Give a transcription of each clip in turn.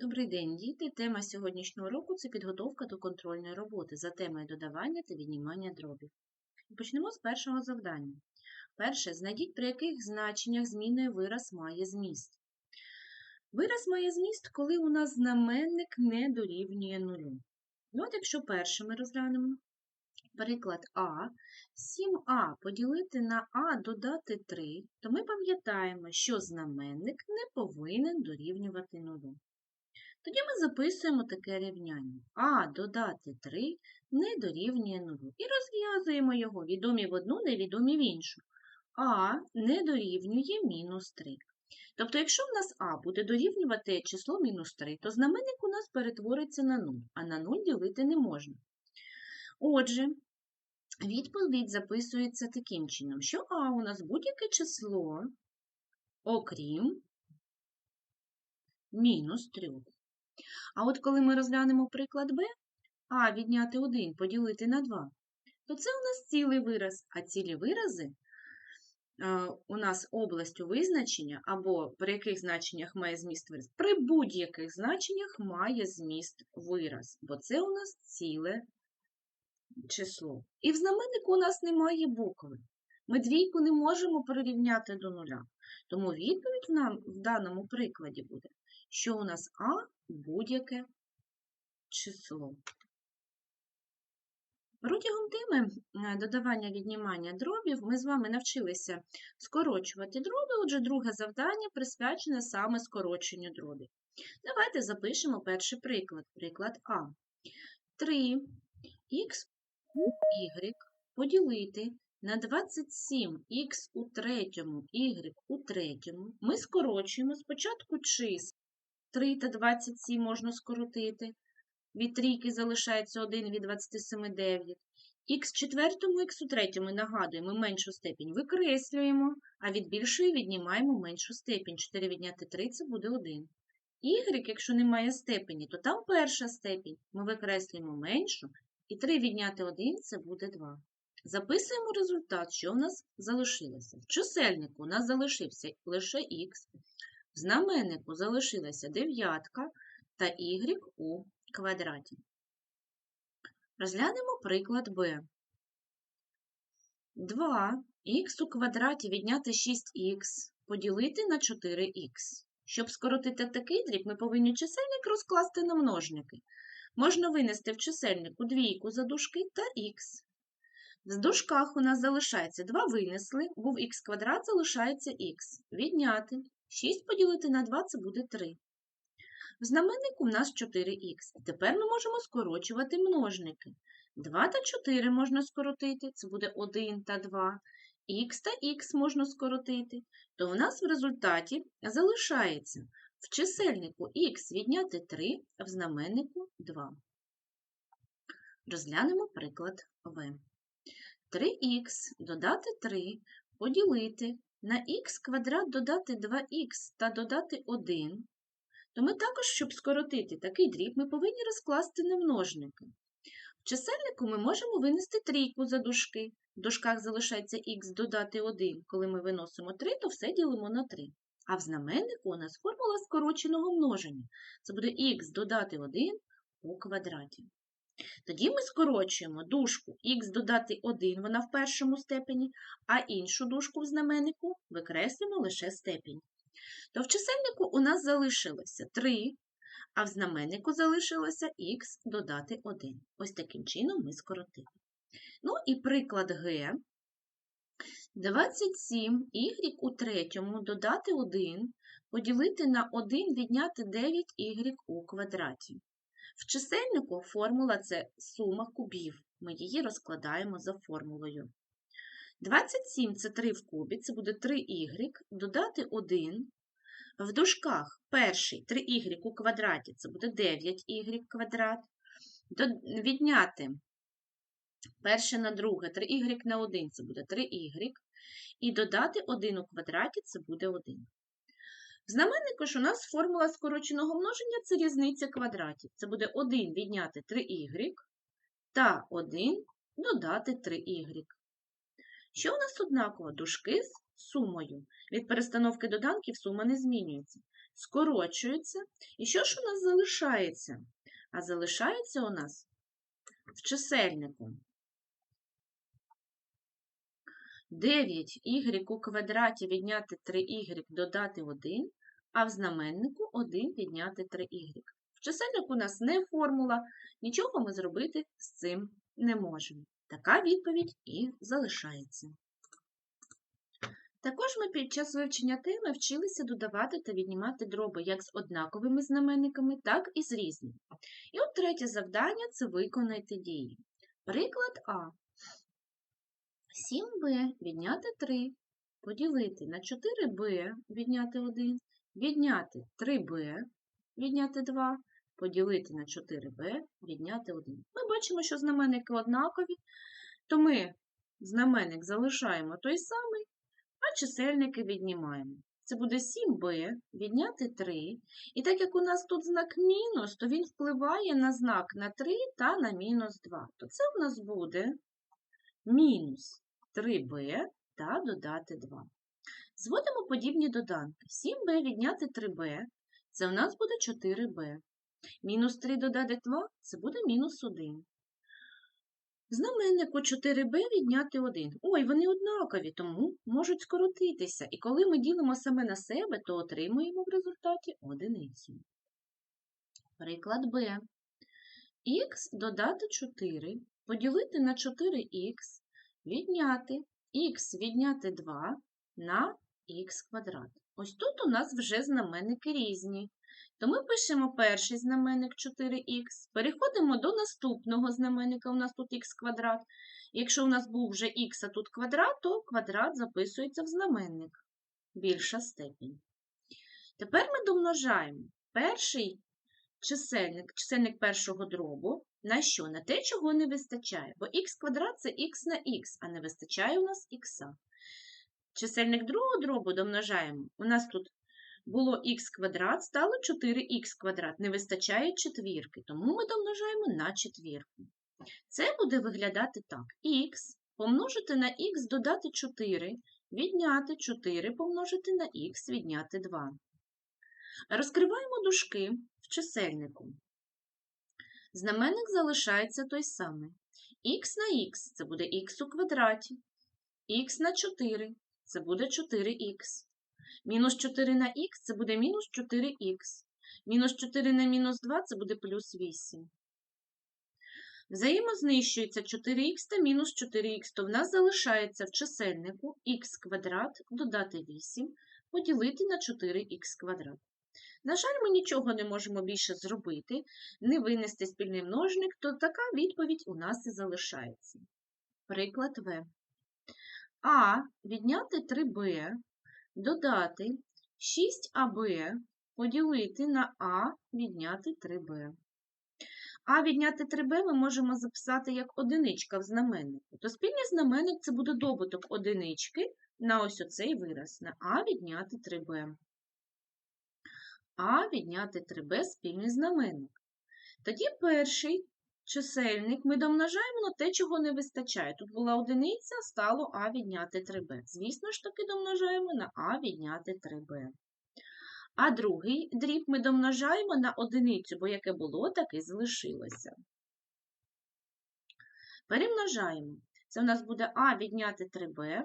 Добрий день, діти! Тема сьогоднішнього уроку – це підготовка до контрольної роботи за темою додавання та віднімання дробів. Почнемо з першого завдання. Перше. Знайдіть, при яких значеннях змінної вираз має зміст. Вираз має зміст, коли у нас знаменник не дорівнює нулю. Ну, от якщо перше ми розглянемо, приклад А, 7а поділити на А додати 3, то ми пам'ятаємо, що знаменник не повинен дорівнювати нулю. Тоді ми записуємо таке рівняння. А додати 3 не дорівнює 0. І розв'язуємо його відомі в одну, невідомі в іншу. А не дорівнює мінус 3. Тобто, якщо в нас А буде дорівнювати число мінус 3, то знаменник у нас перетвориться на 0, а на 0 ділити не можна. Отже, відповідь записується таким чином, що А у нас будь-яке число, окрім мінус 3. А от коли ми розглянемо приклад Б, А відняти 1 поділити на 2, то це у нас цілий вираз, а цілі вирази е, у нас областю визначення, або при яких значеннях має зміст вираз, при будь-яких значеннях має зміст вираз, бо це у нас ціле число. І в знаменнику у нас немає букви. Ми двійку не можемо прирівняти до нуля. Тому відповідь нам в даному прикладі буде, що у нас А будь-яке число. Протягом теми е, додавання віднімання дробів ми з вами навчилися скорочувати дроби, отже, друге завдання присвячене саме скороченню дробів. Давайте запишемо перший приклад. Приклад А. 3х y поділити на 27х у третьому, y у третьому. Ми скорочуємо спочатку числа. 3 та 27 можна скоротити. Від трійки залишається 1 від 27 9. Х четвертому, х у третьому, нагадуємо, меншу степінь викреслюємо, а від більшої віднімаємо меншу степінь. 4 відняти 3 це буде 1. Y, якщо немає степені, то там перша степінь. Ми викреслюємо меншу, і 3 відняти 1 це буде 2. Записуємо результат, що у нас залишилося. В чисельнику у нас залишився лише х, в знаменнику залишилася дев'ятка та y у квадраті. Розглянемо приклад Б. 2х у квадраті відняти 6х поділити на 4х. Щоб скоротити такий дріб, ми повинні чисельник розкласти на множники. Можна винести в чисельнику двійку за дужки та х. В дужках у нас залишається 2 винесли, був х квадрат залишається х. Відняти. 6 поділити на 2 це буде 3. В знаменнику у нас 4х. Тепер ми можемо скорочувати множники. 2 та 4 можна скоротити, це буде 1 та 2. Х та х можна скоротити, то у нас в результаті залишається в чисельнику х відняти 3, а в знаменнику 2. Розглянемо приклад В. 3х додати 3 поділити на х квадрат додати 2х та додати 1, то ми також, щоб скоротити такий дріб, ми повинні розкласти на множники. В чисельнику ми можемо винести трійку за дужки. В дужках залишається х додати 1. Коли ми виносимо 3, то все ділимо на 3. А в знаменнику у нас формула скороченого множення. Це буде х додати 1 у квадраті. Тоді ми скорочуємо дужку х додати 1, вона в першому степені, а іншу дужку в знаменнику викреслюємо лише степінь. То в чисельнику у нас залишилося 3, а в знаменнику залишилося х додати 1. Ось таким чином ми скоротили. Ну і приклад Г. 27 y у третьому додати 1, поділити на 1 відняти 9y у квадраті. В чисельнику формула це сума кубів. Ми її розкладаємо за формулою. 27 це 3 в кубі, це буде 3y, додати 1. В дужках перший 3y у квадраті це буде 9y квадрат. Відняти перше на друге 3y на 1 це буде 3y. І додати 1 у квадраті це буде 1. Знаменнику ж у нас формула скороченого множення це різниця квадратів. Це буде 1 відняти 3y та 1 додати 3y. Що у нас однаково? Дужки з сумою. Від перестановки доданків сума не змінюється. скорочуються. І що ж у нас залишається? А залишається у нас в чисельнику 9y у квадраті відняти 3y додати 1, а в знаменнику 1 відняти 3y. В чисельнику у нас не формула, нічого ми зробити з цим не можемо. Така відповідь і залишається. Також ми під час вивчення теми вчилися додавати та віднімати дроби як з однаковими знаменниками, так і з різними. І от третє завдання це виконайте дії. Приклад А. 7b відняти 3, поділити на 4b відняти 1, відняти 3b відняти 2, поділити на 4b відняти 1. Ми бачимо, що знаменники однакові, то ми знаменник залишаємо той самий, а чисельники віднімаємо. Це буде 7b відняти 3. І так як у нас тут знак мінус, то він впливає на знак на 3 та на мінус 2. То це в нас буде мінус 3b та додати 2. Зводимо подібні доданки. 7b відняти 3b це у нас буде 4b. Мінус 3 додати 2 це буде мінус 1. В знаменнику 4b відняти 1. Ой, вони однакові, тому можуть скоротитися. І коли ми ділимо саме на себе, то отримуємо в результаті одиницю. Приклад Б. Х додати 4, поділити на 4х, відняти х відняти 2 на х квадрат. Ось тут у нас вже знаменники різні. То ми пишемо перший знаменник 4х, переходимо до наступного знаменника, у нас тут х квадрат. Якщо у нас був вже х, а тут квадрат, то квадрат записується в знаменник. Більша степінь. Тепер ми домножаємо перший чисельник, чисельник першого дробу на що? На те, чого не вистачає. Бо х квадрат це х на х, а не вистачає у нас х. Чисельник другого дробу домножаємо. У нас тут було х квадрат, стало 4х квадрат. Не вистачає четвірки, тому ми домножаємо на четвірку. Це буде виглядати так: х помножити на х додати 4, відняти 4 помножити на х відняти 2. Розкриваємо дужки в чисельнику. Знаменник залишається той самий. х на х це буде х у квадраті, х на 4 це буде 4х. Мінус 4 на х це буде мінус 4х. Мінус 4 на мінус 2 це буде плюс 8. Взаємознищується 4х та мінус 4х, то в нас залишається в чисельнику х квадрат додати 8 поділити на 4х квадрат. На жаль, ми нічого не можемо більше зробити, не винести спільний множник, то така відповідь у нас і залишається. Приклад В. А відняти 3b, додати 6аб, поділити на А відняти 3b. А відняти 3b ми можемо записати як одиничка в знаменнику. То спільний знаменник це буде добуток одинички на ось оцей вираз, на А відняти 3b. А відняти 3b спільний знаменник. Тоді перший чисельник ми домножаємо на те, чого не вистачає. Тут була одиниця, стало А відняти 3b. Звісно ж таки домножаємо на А відняти 3b. А другий дріб ми домножаємо на одиницю, бо яке було, так і залишилося. Перемножаємо. Це у нас буде А відняти 3b,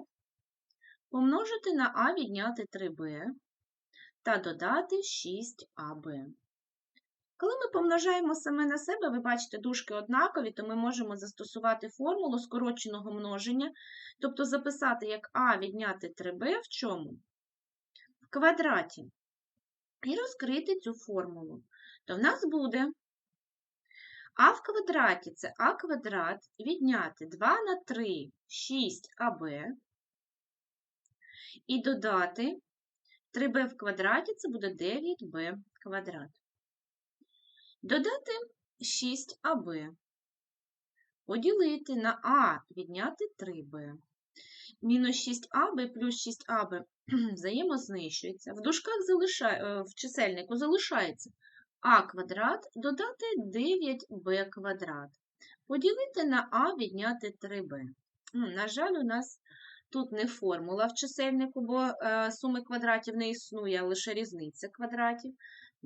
помножити на А відняти 3b та додати 6аб. Коли ми помножаємо саме на себе, ви бачите, дужки однакові, то ми можемо застосувати формулу скороченого множення, тобто записати як А відняти 3b в чому? В квадраті. І розкрити цю формулу. То в нас буде А в квадраті це А квадрат відняти 2 на 3 6аб і додати 3b в квадраті це буде 9b квадрат. Додати 6аб. Поділити на А відняти 3b. Мінус 6аб плюс 6аб взаємознищується. В дужках залишає, е, в чисельнику залишається а квадрат додати 9b квадрат. Поділити на А відняти 3b. На жаль, у нас Тут не формула в чисельнику, бо е, суми квадратів не існує, а лише різниця квадратів.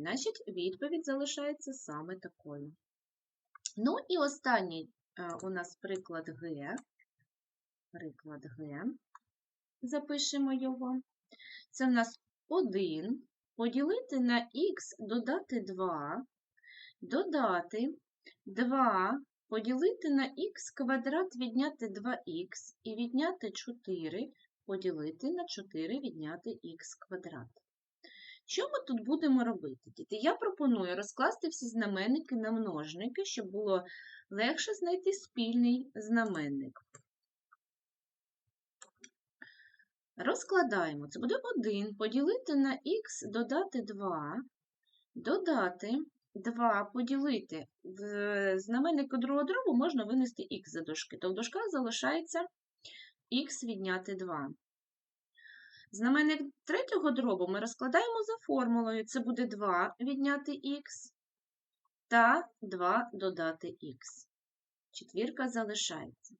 Значить, відповідь залишається саме такою. Ну і останній е, у нас приклад Г. Приклад Г. Запишемо його. Це в нас 1 поділити на х додати 2, додати 2 поділити на х квадрат відняти 2х і відняти 4 поділити на 4 відняти х квадрат. Що ми тут будемо робити, діти? Я пропоную розкласти всі знаменники на множники, щоб було легше знайти спільний знаменник. Розкладаємо. Це буде 1 поділити на х додати 2, додати 2 поділити в знаменнику другого дробу можна винести х за дужки, то в дужках залишається х відняти 2. Знаменник третього дробу ми розкладаємо за формулою. Це буде 2 відняти х та 2 додати х. Четвірка залишається.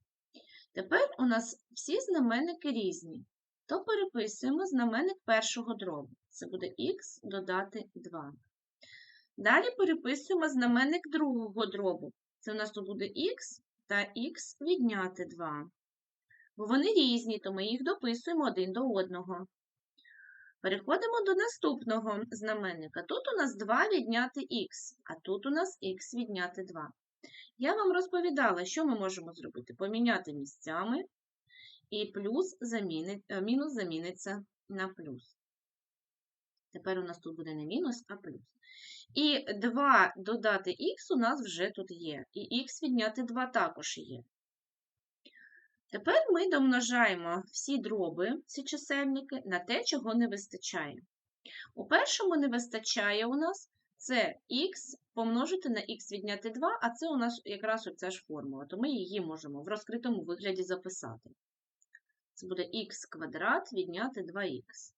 Тепер у нас всі знаменники різні, то переписуємо знаменник першого дробу. Це буде х додати 2. Далі переписуємо знаменник другого дробу. Це у нас тут буде х та х відняти 2. Бо вони різні, то ми їх дописуємо один до одного. Переходимо до наступного знаменника. Тут у нас 2 відняти х, а тут у нас х відняти 2. Я вам розповідала, що ми можемо зробити? Поміняти місцями, і плюс замінить, е, мінус заміниться на плюс. Тепер у нас тут буде не мінус, а плюс. І 2 додати х у нас вже тут є. І х відняти 2 також є. Тепер ми домножаємо всі дроби, ці чисельники, на те, чого не вистачає. У першому не вистачає у нас це х помножити на х відняти 2, а це у нас якраз оця ж формула, то ми її можемо в розкритому вигляді записати. Це буде х квадрат відняти 2х.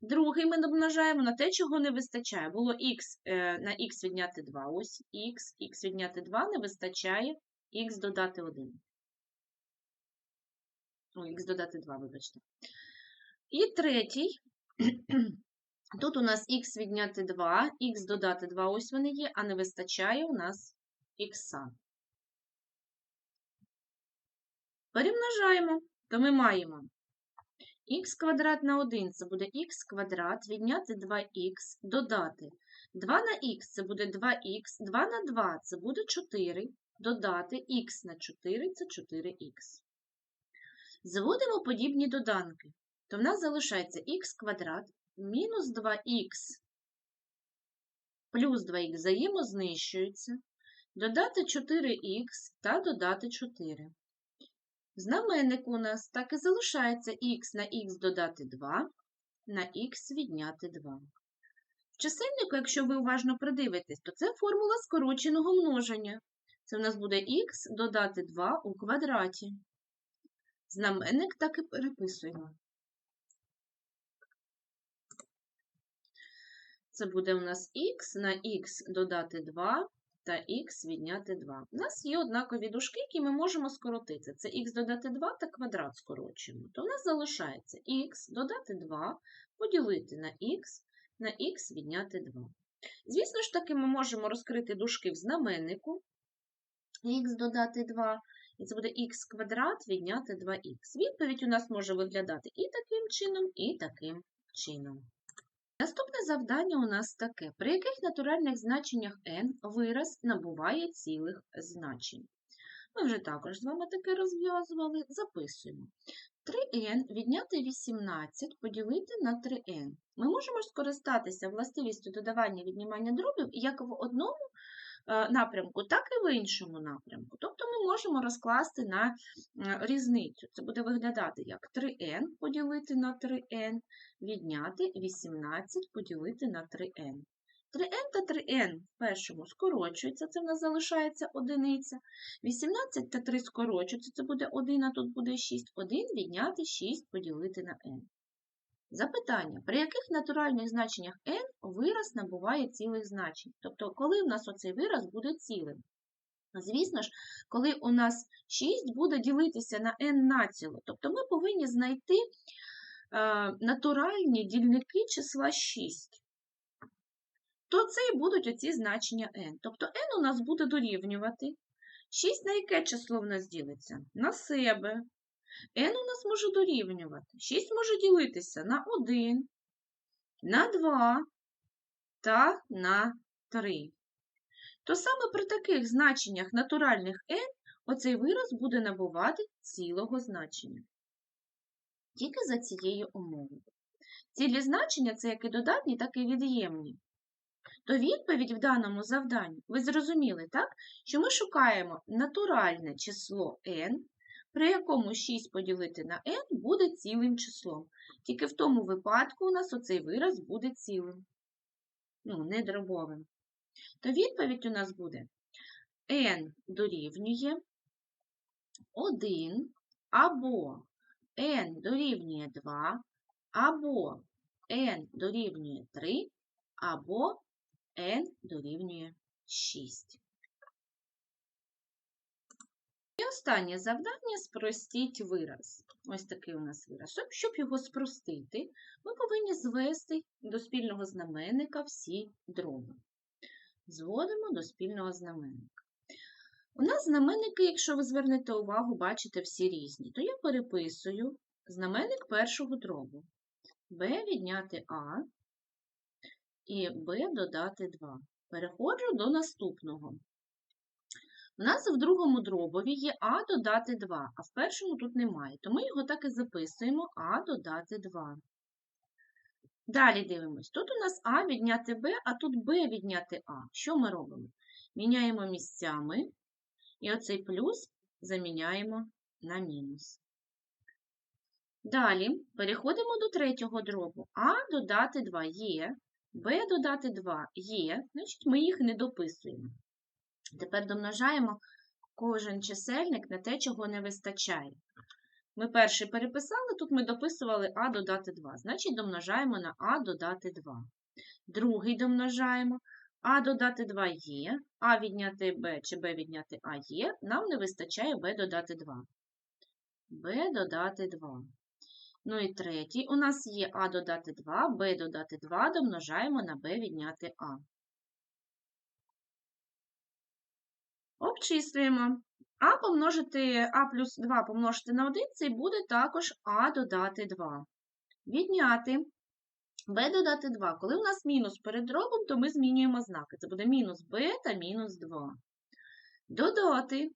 Другий ми домножаємо на те, чого не вистачає. Було х е, на х відняти 2, ось х, х відняти 2 не вистачає х додати 1. О, х додати 2, вибачте. І третій. Тут у нас х відняти 2, х додати 2, ось вони є, а не вистачає у нас х. Перемножаємо, то ми маємо х квадрат на 1 це буде х квадрат, відняти 2х, додати. 2 на х це буде 2х, 2 на 2 це буде 4, додати х на 4 це 4х. Заводимо подібні доданки, то в нас залишається х квадрат мінус 2х плюс 2х взаємознищуються, додати 4х та додати 4. Знаменник у нас так і залишається х на х додати 2, на х відняти 2. В чисельнику, якщо ви уважно придивитесь, то це формула скороченого множення. Це в нас буде х додати 2 у квадраті. Знаменник так і переписуємо. Це буде у нас х на х додати 2 та х відняти 2. У нас є однакові дужки, які ми можемо скоротити. Це х додати 2 та квадрат скорочуємо. То в нас залишається х додати 2 поділити на х, на х відняти 2. Звісно ж таки, ми можемо розкрити дужки в знаменнику х додати 2, і це буде х квадрат відняти 2х. Відповідь у нас може виглядати і таким чином, і таким чином. Наступне завдання у нас таке: при яких натуральних значеннях n вираз набуває цілих значень. Ми вже також з вами таке розв'язували, записуємо. 3n відняти 18 поділити на 3n. Ми можемо скористатися властивістю додавання віднімання дробів як в одному напрямку, так і в іншому напрямку. Тобто ми можемо розкласти на е, різницю. Це буде виглядати як 3n поділити на 3n, відняти 18 поділити на 3n. 3n та 3n в першому скорочуються, це в нас залишається одиниця. 18 та 3 скорочуються, це буде 1, а тут буде 6. 1 відняти 6 поділити на n. Запитання, при яких натуральних значеннях n вираз набуває цілих значень? Тобто, коли в нас оцей вираз буде цілим? Звісно ж, коли у нас 6 буде ділитися на n націло, тобто ми повинні знайти е, натуральні дільники числа 6, то це і будуть оці значення n. Тобто n у нас буде дорівнювати. 6 на яке число в нас ділиться? На себе. N у нас може дорівнювати. 6 може ділитися на 1, на 2 та на 3 то саме при таких значеннях натуральних n оцей вираз буде набувати цілого значення. Тільки за цією умовою. Цілі значення це як і додатні, так і від'ємні. То відповідь в даному завданні, ви зрозуміли, так? що ми шукаємо натуральне число n, при якому 6 поділити на n буде цілим числом. Тільки в тому випадку у нас оцей вираз буде цілим, ну, не то відповідь у нас буде n дорівнює 1 або n дорівнює 2, або n дорівнює 3, або n дорівнює 6. І останнє завдання спростіть вираз. Ось такий у нас вираз. Щоб його спростити, ми повинні звести до спільного знаменника всі дроби зводимо до спільного знаменника. У нас знаменники, якщо ви звернете увагу, бачите всі різні, то я переписую знаменник першого дробу. b відняти А і b додати 2. Переходжу до наступного. У нас в другому дробові є А додати 2, а в першому тут немає. То ми його так і записуємо А додати 2. Далі дивимось. Тут у нас А відняти Б, а тут Б відняти А. Що ми робимо? Міняємо місцями, і оцей плюс заміняємо на мінус. Далі переходимо до третього дробу. А додати 2 є, Б додати 2 є, значить ми їх не дописуємо. Тепер домножаємо кожен чисельник на те, чого не вистачає. Ми перший переписали, тут ми дописували А додати 2. Значить, домножаємо на А додати 2. Другий домножаємо. А додати 2 є, А відняти Б чи Б відняти А є, нам не вистачає Б додати 2. Б додати 2. Ну і третій у нас є А додати 2, Б додати 2, домножаємо на Б відняти А. Обчислюємо. А помножити А плюс 2 помножити на 1, це буде також А додати 2. Відняти Б додати 2. Коли у нас мінус перед дробом, то ми змінюємо знаки. Це буде мінус Б та мінус 2. Додати.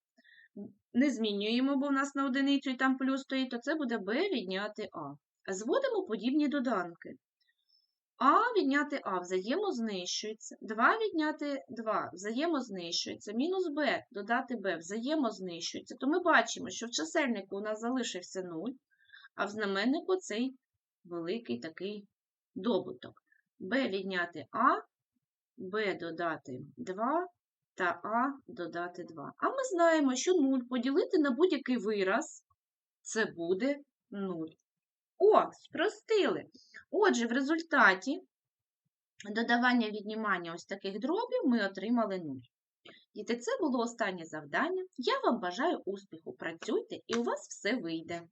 Не змінюємо, бо в нас на одиницю і там плюс стоїть, то це буде Б відняти А. Зводимо подібні доданки. А відняти А взаємознищується. 2 відняти 2 взаємознищується. Мінус Б додати Б взаємознищується. То ми бачимо, що в чисельнику у нас залишився 0, а в знаменнику цей великий такий добуток. Б відняти А, Б додати 2 та А додати 2. А ми знаємо, що 0 поділити на будь-який вираз це буде 0. О, спростили. Отже, в результаті додавання віднімання ось таких дробів ми отримали 0. Діти, це було останнє завдання. Я вам бажаю успіху. Працюйте і у вас все вийде.